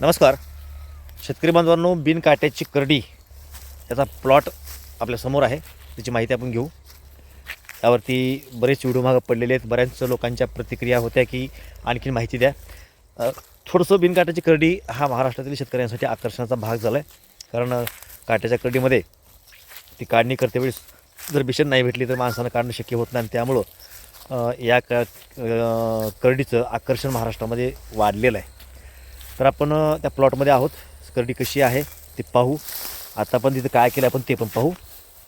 नमस्कार. शेतकरी बांधवांनो बिनकाट्याची करडी याचा प्लॉट आपल्यासमोर आहे. त्याची माहिती आपण घेऊ. त्यावरती बरेच व्हिडिओ मागं पडलेले आहेत. बऱ्याच लोकांच्या प्रतिक्रिया होत्या की आणखीन माहिती द्या. थोडंसं बिनकाट्याची करडी हा महाराष्ट्रातील शेतकऱ्यांसाठी आकर्षणाचा भाग झाला आहे कारण काट्याच्या करडीमध्ये ती काढणी करते वेळेस जर भीषण नाही भेटली तर माणसानं काढणं शक्य होत नाही. आणि त्यामुळं या करडीचं आकर्षण महाराष्ट्रामध्ये वाढलेलं आहे. तर आपण त्या प्लॉटमध्ये आहोत. करडी कशी आहे ते पाहू. आता पण तिथं काय केलं आपण ते पण पाहू.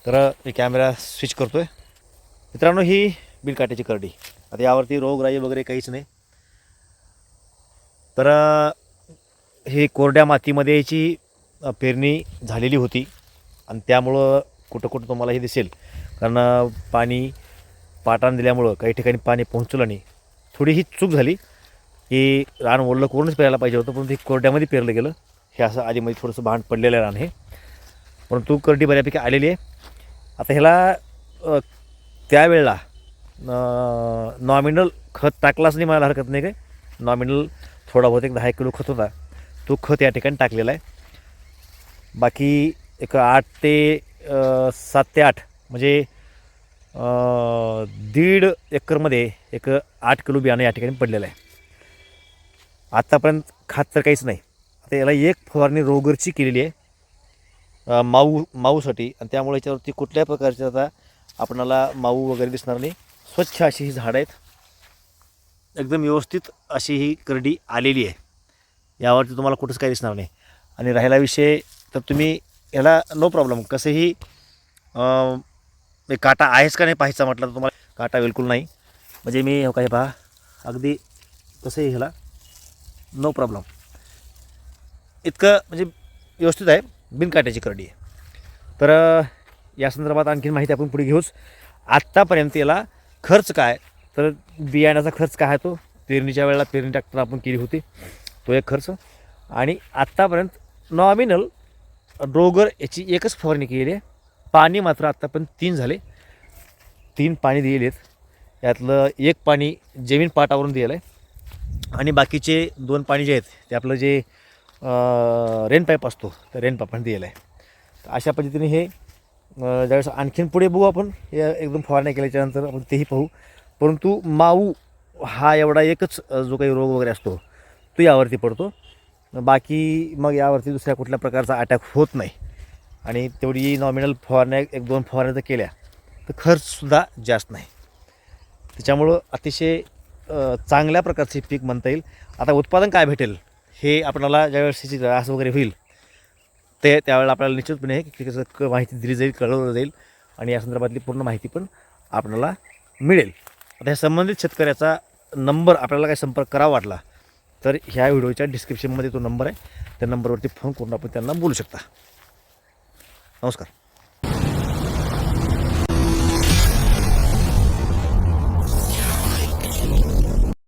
तर मी कॅमेरा स्विच करतो आहे मित्रांनो ही बिलकाट्याची करडी. आता यावरती रोगराई वगैरे काहीच नाही. तर हे कोरड्या मातीमध्ये याची पेरणी झालेली होती. आणि त्यामुळं कुठं कुठं तुम्हाला हे दिसेल. कारण पाणी पाटान दिल्यामुळं काही ठिकाणी पाणी पोहोचलं नाही. थोडी ही चूक झाली. की रान ओढलं करूनच पेरायला पाहिजे होतं परंतु हे कोरड्यामध्ये पेरलं गेलं. हे असं आधीमध्ये थोडंसं भांड पडलेलं आहे रान हे. परंतु करडी बऱ्यापैकी आलेली आहे. आता ह्याला त्यावेळेला नॉमिनल खत टाकलाच नाही मला हरकत नाही काय. नॉमिनल थोडा बहुत एक दहा एक किलो खत होता. तो खत या ठिकाणी टाकलेला आहे. बाकी एक आठ ते सात ते आठ म्हणजे दीड एकरमध्ये एक आठ किलो बियाणं या ठिकाणी पडलेलं आहे. आत्तापर्यंत खात तर काहीच नाही. आता याला एक फवारणी रोगरची केलेली आहे. माऊ माऊसाठी. आणि त्यामुळे याच्यावरती कुठल्या प्रकारची आता आपणाला माऊ वगैरे दिसणार नाही. स्वच्छ अशी ही झाडं आहेत. एकदम व्यवस्थित अशी ही करडी आलेली आहे. यावरती तुम्हाला कुठंच काही दिसणार नाही. आणि राहिला विषय तर तुम्ही याला नो प्रॉब्लेम कसंही काटा आहेच का नाही पाहायचा म्हटलं तर तुम्हाला काटा बिलकुल नाही. म्हणजे मी हो काही पहा. अगदी कसंही ह्याला नो प्रॉब्लेम इतकं म्हणजे व्यवस्थित आहे. बिनकाट्याची करडी आहे. तर या संदर्भात आणखीन माहिती आपण पुढे घेऊच. आत्तापर्यंत याला खर्च काय? तर बियाण्याचा खर्च काय आहे तो? पेरणीच्या वेळेला पेरणी ट्रॅक्टर आपण केली होती. तो एक खर्च. आणि आत्तापर्यंत नॉमिनल रोगर याची एकच फवारणी केलेली आहे. पाणी मात्र आत्तापर्यंत तीन झाले. तीन पाणी दिलेले आहेत. यातलं एक पाणी जमीन पाटावरून दिलेलं आहे. आणि बाकीचे दोन पाणी जे आहेत ते आपलं जे रेन पाईप असतो त्या रेन पाईपाने दिलेलं आहे. तर अशा पद्धतीने हे ज्यावेळेस आणखीन पुढे बघू आपण या एकदम फवारण्या केल्याच्यानंतर आपण तेही पाहू. परंतु माऊ हा एवढा एकच जो काही रोग वगैरे असतो तो यावरती पडतो. बाकी मग यावरती दुसऱ्या कुठल्या प्रकारचा अटॅक होत नाही. आणि तेवढी नॉमिनल फवारण्या एक दोन फवारण्या जर केल्या तर खर्चसुद्धा जास्त नाही. त्याच्यामुळं अतिशय चांगल्या प्रकारचे पीक म्हणता येईल. आता उत्पादन काय भेटेल हे आपल्याला ज्यावेळेस त्याची रास वगैरे होईल ते त्यावेळेला आपल्याला निश्चितपणे की क- माहिती दिली जाईल कळवलं जाईल आणि या संदर्भातली पूर्ण माहिती पण आपल्याला मिळेल. आता ह्या संबंधित शेतकऱ्याचा नंबर आपल्याला काय संपर्क करावा वाटला तर ह्या व्हिडिओच्या डिस्क्रिप्शनमध्ये तो नंबर आहे. त्या नंबरवरती फोन करून आपण त्यांना बोलू शकता. नमस्कार.